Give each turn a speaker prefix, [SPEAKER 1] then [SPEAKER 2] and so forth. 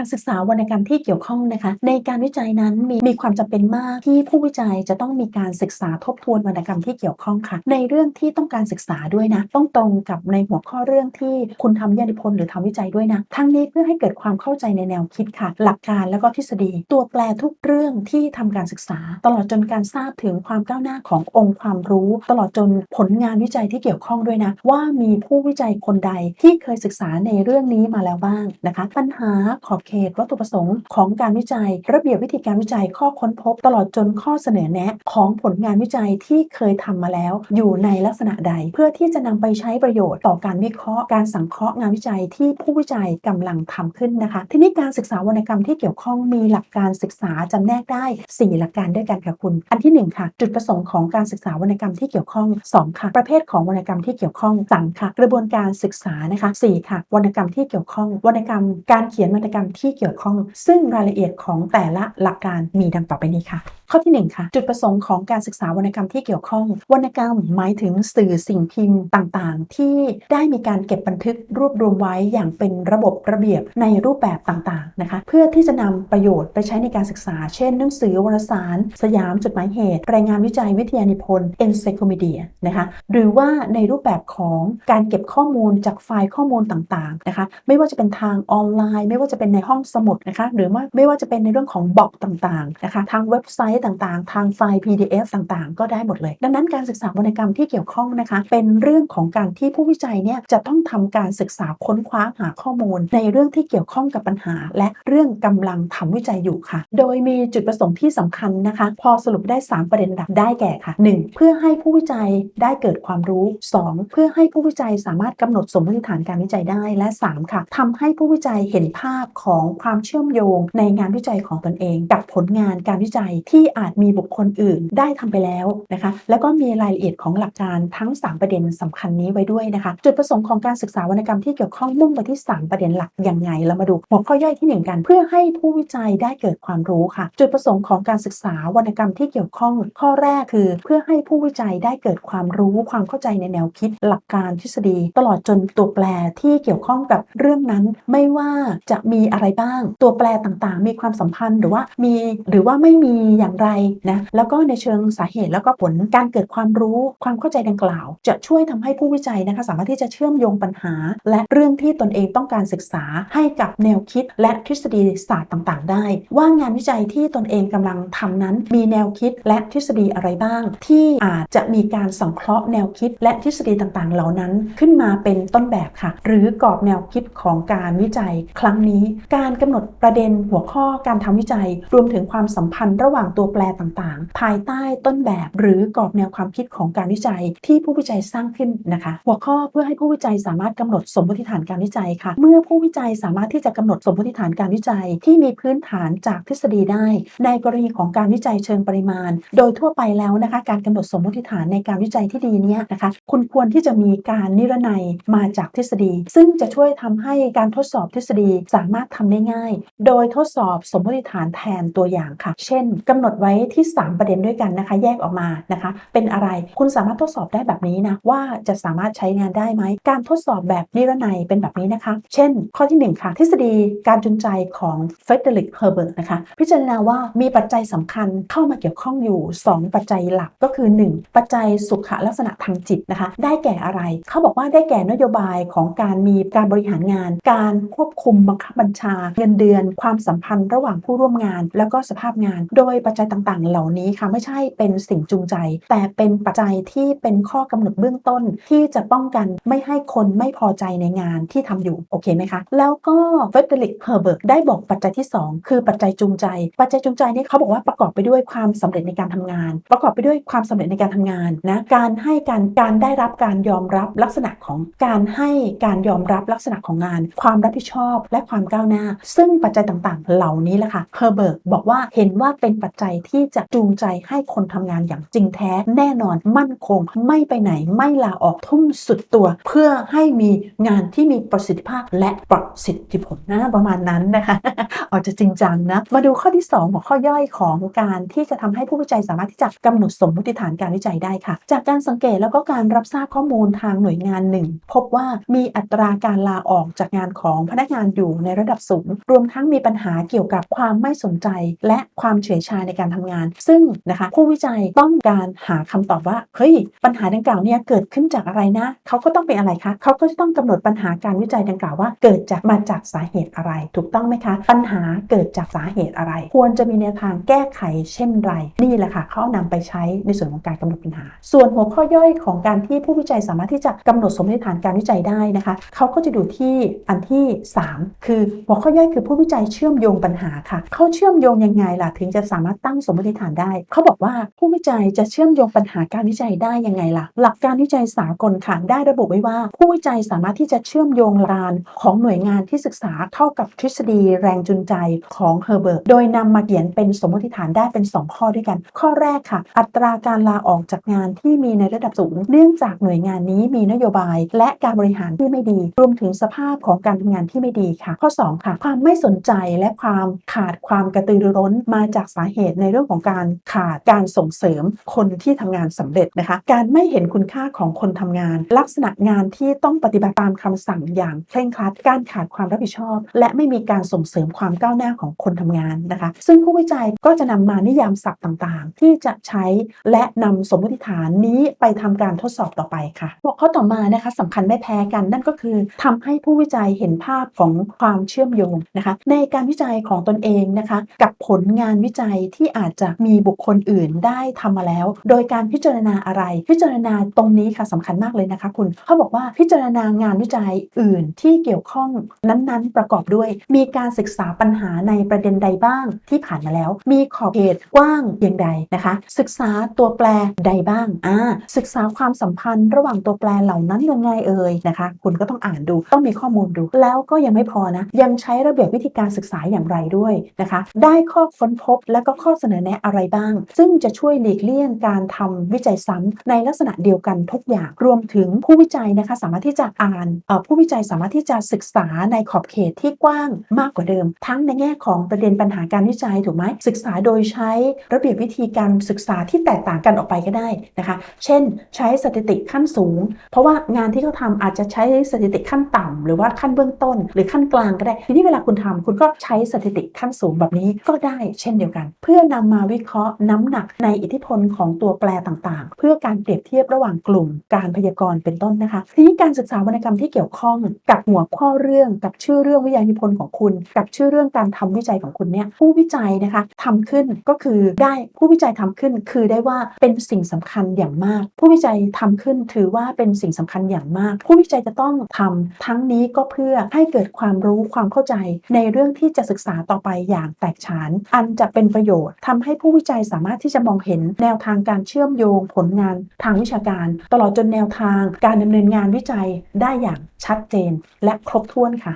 [SPEAKER 1] การศึกษาวรรณกรรมที่เกี่ยวข้องนะคะ ในการวิจัยนั้นมีมีความจำเป็นมากที่ผู้วิจัยจะต้องมีการศึกษาทบทวนวรรณกรรมที่เกี่ยวข้องค่ะ ในเรื่องที่ต้องการศึกษาด้วยนะ ต้องตรงกับในหัวข้อเรื่องที่คุณทำยานิพนธ์หรือทำวิจัยด้วยนะทั้งนี้เพื่อให้เกิดความเข้าใจในแนวคิดค่ะ หลักการแล้วก็ทฤษฎี ตัวแปรทุกเรื่องที่ทำการศึกษา ตลอดจนการทราบถึงความก้าวหน้าขององค์ความรู้ ตลอดจนผลงานวิจัยที่เกี่ยวข้องด้วยนะ ว่ามีผู้วิจัยคนใดที่เคยศึกษาในเรื่องนี้มาแล้วบ้างนะคะ ปัญหาขอบเขตวัตถุประสงค์ของการวิจัย ระเบียบวิธีการวิจัยข้อค้นพบ ตลอดจนข้อเสนอแนะของผลงานวิจัยที่เคยทำมาแล้ว อยู่ในลักษณะใด เพื่อที่จะนำไปใช้ประโยชน์ต่อการวิเคราะห์ การสังเคราะห์งานวิจัยที่ผู้วิจัยกำลังทำขึ้นนะคะ ทีนี้การศึกษาวรรณกรรมที่เกี่ยวข้องมีหลักการศึกษาจำแนกได้ 4 หลักการด้วยกันค่ะคุณ อันที่ 1 ค่ะ จุดประสงค์ของการศึกษาวรรณกรรมที่เกี่ยวข้อง 2 ค่ะ ประเภทของวรรณกรรมที่เกี่ยวข้อง3ค่ะ กระบวนการศึกษานะคะ 4 ค่ะ วรรณกรรมที่เกี่ยวข้อง วรรณกรรม การเขียนวรรณกรรมที่เกี่ยวข้อง ซึ่งรายละเอียดของแต่ละหลักการมีดังต่อไปนี้ค่ะ ข้อที่ 1 ค่ะ จุดประสงค์ของการศึกษาวรรณกรรมที่เกี่ยวข้อง วรรณกรรมหมายถึงสื่อสิ่งพิมพ์ต่างๆ ที่ได้มีการเก็บบันทึกรวบรวมไว้อย่างเป็นระบบระเบียบในรูปแบบต่างๆนะคะ เพื่อที่จะนำประโยชน์ไปใช้ในการศึกษา เช่น หนังสือวารสาร สยามจดหมายเหตุ รายงานวิจัยวิทยานิพนธ์ encyclopedia นะคะหรือว่าในรูปแบบของการเก็บข้อมูลจากไฟล์ข้อมูลต่างๆนะคะ ไม่ว่าจะเป็นทางออนไลน์ ไม่ว่าจะเป็นในห้องสมุดนะคะ หรือว่าไม่ว่าจะเป็นในเรื่องของบล็อกต่างๆนะคะทางเว็บไซต์ต่างๆ ทางไฟล์ PDF ต่างๆ ก็ได้หมดเลย ดังนั้นการศึกษาวรรณกรรมที่เกี่ยวข้องนะคะ เป็นเรื่องของการที่ผู้วิจัยเนี่ยจะต้องทำการศึกษาค้นคว้าหาข้อมูล ในเรื่องที่เกี่ยวข้องกับปัญหา และเรื่องกำลังทำวิจัยอยู่ค่ะ โดยมีจุดประสงค์ที่สำคัญนะคะ พอสรุปได้ 3 ประเด็นหลักได้แก่ค่ะ 1. เพื่อให้ผู้วิจัยได้เกิดความรู้ 2. เพื่อให้ผู้วิจัยสามารถกำหนดสมมติฐานการวิจัยได้และ 3. ค่ะทำให้ผู้วิจัยเห็นภาพของความเชื่อมโยง ในงานวิจัยของตนเอง กับผลงานการวิจัยที่อาจมีบุคคลอื่นได้ทำไปแล้วนะคะ แล้วก็มีรายละเอียดของหลักการทั้ง 3 ประเด็นสำคัญนี้ไว้ด้วยนะคะ จุดประสงค์ของการศึกษาวรรณกรรมที่เกี่ยวข้องมุ่งไปที่ 3 ประเด็นหลักยังไงเรามาดูหัวข้อย่อยที่ 1 กัน เพื่อให้ผู้วิจัยได้เกิดความรู้ค่ะ จุดประสงค์ของการศึกษาวรรณกรรมที่เกี่ยวข้อง ข้อแรกคือ เพื่อให้ผู้วิจัยได้เกิดความรู้ความเข้าใจในแนวคิด หลักการทฤษฎี ตลอดจนตัวแปรที่เกี่ยวข้องกับเรื่องนั้น ไม่ว่าจะมีอะไรบ้าง ตัวแปรต่างๆ มีความสัมพันธ์หรือว่ามีหรือว่าไม่มีอย่างไรนะแล้วก็ในเชิงสาเหตุแล้วก็ผลการเกิดความรู้ความเข้าใจดังกล่าว จะช่วยทำให้ผู้วิจัยนะคะสามารถที่จะเชื่อมโยงปัญหา และเรื่องที่ตนเองต้องการศึกษาให้กับแนวคิด และทฤษฎีศาสตร์ต่างๆ ได้ ว่างานวิจัยที่ตนเองกำลังทำนั้น มีแนวคิดและทฤษฎีอะไรบ้าง ที่อาจจะมีการสังเคราะห์แนวคิด และทฤษฎีต่างๆ เหล่านั้นขึ้นมาเป็นต้นแบบค่ะ หรือกรอบแนวคิดของการวิจัย ครั้งนี้ การกำหนดประเด็นหัวข้อการทำวิจัย รวมถึงความสัมพันธ์ระหว่างตัวแปรต่างๆ ภายใต้ต้นแบบหรือกรอบแนวความคิดของการวิจัยที่ผู้วิจัยสร้างขึ้นนะคะ หัวข้อเพื่อให้ผู้วิจัยสามารถกำหนดสมมติฐานการวิจัยค่ะ เมื่อผู้วิจัยสามารถที่จะกำหนดสมมติฐานการวิจัย ที่มีพื้นฐานจากทฤษฎีได้ ในกรณีของการวิจัยเชิงปริมาณ โดยทั่วไปแล้วนะคะการกำหนดสมมติฐานในการวิจัยที่ดีเนี้ยนะคะคุณควรที่จะมีการนิรนัยมาจากทฤษฎี ซึ่งจะช่วยทำให้การทดสอบทฤษฎีสามารถทำได้ง่าย โดยทดสอบสมมติฐานแทนตัวอย่างค่ะ เช่นกำหนดไว้ที่ 3 ประเด็นด้วยกันนะคะ แยกออกมานะคะ เป็นอะไรคุณสามารถทดสอบได้แบบนี้นะว่าจะสามารถใช้งานได้ไหม การทดสอบแบบนิรนัยเป็นแบบนี้นะคะ เช่น ข้อที่ 1 ค่ะ ทฤษฎีการจูงใจของเฟเดริกเฮอร์เบิร์ตนะคะ พิจารณาว่ามีปัจจัยสำคัญเข้ามาเกี่ยวข้องอยู่ 2 ปัจจัยหลักก็คือ 1 ปัจจัยสุขลักษณะทางจิตนะคะ ได้แก่อะไร เขาบอกว่าได้แก่นโยบายของการมีการบริหารงาน การควบคุมบังคับบัญชา เงินเดือน ความสัมพันธ์ระหว่างผู้ร่วมงาน แล้วก็สภาพงาน โดยปัจจัยต่างๆ เหล่านี้ค่ะไม่ใช่เป็นสิ่งจูงใจ แต่เป็นปัจจัยที่เป็นข้อกำหนดเบื้องต้นที่จะป้องกันไม่ให้คนไม่พอใจในงานที่ทำอยู่โอเคไหมคะ แล้วก็เฟเดริกเฮอร์เบิร์กได้บอกปัจจัยที่ 2 คือปัจจัยจูงใจ ปัจจัยจูงใจนี่เขาบอกว่าประกอบไปด้วยความสำเร็จในการทำงาน ประกอบไปด้วยความสำเร็จในการทำงานนะการให้การการได้รับการยอมรับลักษณะของการให้การยอมรับลักษณะของงาน ความรับผิดชอบและความก้าวหน้า ซึ่งปัจจัยต่างๆ เหล่านี้แหละค่ะเฮอร์เบิร์กบอกว่าเห็นว่าเป็นปัจจัยที่จะจูงใจให้คนทำงานอย่างจริงแท้แน่นอนมั่นคง ไม่ไปไหนไม่ลาออกทุ่มสุดตัว เพื่อให้มีงานที่มีประสิทธิภาพและประสิทธิผลนะประมาณนั้นนะคะอาจจะจริงจังนะ มาดูข้อที่2ของข้อย่อยของการที่จะทำให้ผู้วิจัยสามารถที่จะกำหนดสมมติฐานการวิจัยได้ค่ะ จากการสังเกตแล้วก็การรับทราบข้อมูลทางหน่วยงานหนึ่งพบว่ามีอัตราการลาออกจากงานของพนักงานอยู่ในระดับสูง รวมทั้งมีปัญหาเกี่ยวกับความไม่สนใจ และความเฉื่อยชาในการทำงาน ซึ่งนะคะผู้วิจัยต้องการหาคำตอบว่าเฮ้ยปัญหาดังกล่าวเนี่ยเกิดขึ้นจากอะไรนะเขาก็ต้องเป็นอะไรคะเขาก็จะต้องกำหนดปัญหาการวิจัยดังกล่าวว่า เกิดจากมาจากสาเหตุอะไร ถูกต้องไหมคะ ปัญหาเกิดจากสาเหตุอะไร ควรจะมีแนวทางแก้ไขเช่นไร นี่แหละค่ะเขาเอานำไปใช้ในส่วนของการกำหนดปัญหา ส่วนหัวข้อย่อยของการที่ผู้วิจัยสามารถที่จะกำหนดสมมติฐานการวิจัยได้นะคะเขาก็จะดูที่อันที่ 3 คือหัวข้อย่อยคือผู้วิจัยเชื่อมโยงปัญหาค่ะเขาเชื่อมโยงยังไงล่ะถึงจะสามารถตั้งสมมติฐานได้ เขาบอกว่าผู้วิจัยจะเชื่อมโยงปัญหาการวิจัยได้ยังไงล่ะ หลักการวิจัยสากลค่ะได้ระบุไว้ว่า ผู้วิจัยสามารถที่จะเชื่อมโยงรานของหน่วยงานที่ศึกษาเข้ากับทฤษฎีแรงจูงใจของเฮอร์เบิร์ตโดยนำมาเขียนเป็นสมมติฐานได้เป็น 2 ข้อด้วยกัน ข้อแรกค่ะ อัตราการลาออกจากงานที่มีในระดับสูง เนื่องจากหน่วยงานนี้มีนโยบาย และการบริหารที่ไม่ดี รวมถึงสภาพของการทำงานที่ไม่ดีค่ะ ข้อ 2 ค่ะ ความไม่สนใจและความขาดความกระตือรือร้นมาจากสาเหตุในเรื่องของการขาดการส่งเสริมคนที่ทำงานสำเร็จนะคะ การไม่เห็นคุณค่าของคนทำงาน ลักษณะงานที่ต้องปฏิบัติตามคำสั่งอย่างเคร่งครัด การขาดความรับผิดชอบ และไม่มีการส่งเสริมความก้าวหน้าของคนทำงานนะคะ ซึ่งผู้วิจัยก็จะนำมานิยามศัพท์ต่างๆ ที่จะใช้และนำสมมติฐานนี้ไปทำการทดสอบต่อไปค่ะหัวข้อต่อมานะคะสำคัญไม่แพ้กันนั่นก็คือทำให้ผู้วิจัยเห็นภาพของความเชื่อมโยงนะคะ ในการวิจัยของตนเองนะคะ กับผลงานวิจัยที่อาจจะมีบุคคลอื่นได้ทำมาแล้ว โดยการพิจารณาอะไร พิจารณาตรงนี้ค่ะสำคัญมากเลยนะคะ คุณเขาบอกว่าพิจารณางานวิจัยอื่นที่เกี่ยวข้องนั้นๆ ประกอบด้วย มีการศึกษาปัญหาในประเด็นใดบ้างที่ผ่านมาแล้ว มีขอบเขตกว้างเพียงใดนะคะ ศึกษาตัวแปรใดบ้างอ่าศึกษาความสัมพันธ์ ระหว่างตัวแปรเหล่านั้นยังไงเอ่ยนะคะ คุณก็ต้องอ่านดูต้องมีข้อมูลดู แล้วก็ยังไม่พอนะ ยังใช้ระเบียบวิธีการศึกษาอย่างไรด้วยนะคะ ได้ข้อค้นพบและก็ข้อเสนอแนะอะไรบ้าง ซึ่งจะช่วยหลีกเลี่ยงการทำวิจัยซ้ำในลักษณะเดียวกันทุกอย่างรวมถึงผู้วิจัยนะคะสามารถที่จะอ่านผู้วิจัยสามารถที่จะศึกษาในขอบเขตที่กว้างมากกว่าเดิม ทั้งในแง่ของประเด็นปัญหาการวิจัยถูกไหมศึกษาโดยใช้ระเบียบวิธีการศึกษาที่แตกต่างกันออกไปก็ได้นะคะ เช่น ใช้สถิติขั้นสูง เพราะว่างานที่เขาทำอาจจะใช้สถิติขั้นต่ำหรือว่าขั้นเบื้องต้น หรือขั้นกลางก็ได้ ทีนี้เวลาคุณทำคุณก็ใช้สถิติขั้นสูงแบบนี้ก็ได้เช่นเดียวกัน เพื่อนำมาวิเคราะห์น้ำหนักในอิทธิพลของตัวแปรต่างๆ เพื่อการเปรียบเทียบระหว่างกลุ่ม การพยากรณ์เป็นต้นนะคะทีนี้การศึกษาวรรณกรรมที่เกี่ยวข้องกับหัวข้อเรื่องกับชื่อเรื่องวิทยานิพนธ์ของคุณ กับชื่อเรื่องการทำวิจัยของคุณเนี่ยผู้วิจัยนะคะทำขึ้นก็คือได้ผู้วิจัยทำขึ้น คือได้ว่าเป็นสิ่งสำคัญอย่างมาก ผู้วิจัยทำขึ้นถือว่าเป็นสิ่งสำคัญอย่างมาก ผู้วิจัยจะต้องทำทั้งนี้ก็เพื่อให้เกิดความรู้ความเข้าใจ ในเรื่องที่จะศึกษาต่อไปอย่างแตกฉาน อันจะเป็นประโยชน์ทำให้ผู้วิจัยสามารถที่จะมองเห็นแนวทางการเชื่อมโยงผลงานทางวิชาการ ตลอดจนแนวทางการดำเนินงานวิจัยได้อย่างชัดเจน และครบถ้วนค่ะ